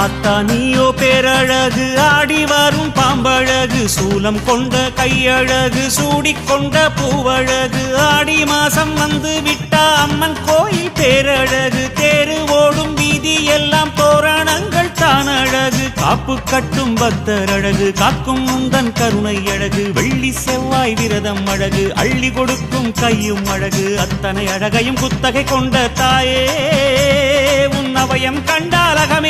ஆத்தானியோ பேரழகு ஆடி வரும் பாம்பழகு சூலம் கொண்ட கையழகு சூடிக்கொண்ட பூவழகு ஆடி மாசம் வந்து விட்டா அம்மன் கோயில் பேரழகு தேரு ஓடும் வீதி எல்லாம் தோரணங்கள் தான் அழகு காப்பு கட்டும் பக்தர் அழகு காக்கும் முந்தன் கருணை அழகு வெள்ளி செவ்வாய் விரதம் அழகு அள்ளி கொடுக்கும் கையும் அழகு அத்தனை அழகையும் குத்தகை கொண்ட தாயே உன் அவயம் கண்டாலகமே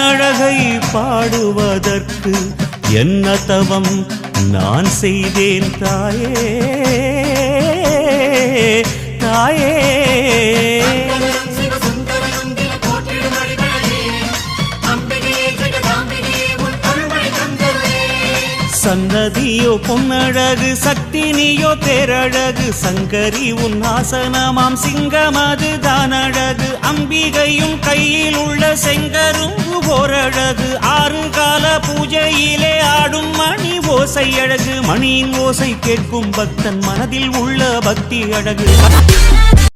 அழகை பாடுவதற்கு என்ன தவம் நான் செய்தேன் தாயே? தாயே? சன்னதியோ பொன்னழகு சக்தினியோ நீயோ தேரழகு சங்கரி உன் ஆசனமாம் சிங்கமது தானழகு அம்பிகையும் கையில் உள்ள செங்கரும் ஓரழகு ஆறு கால பூஜையிலே ஆடும் மணி ஓசை அழகு மணியின் ஓசை கேட்கும் பக்தன் மனதில் உள்ள பக்தி அழகு.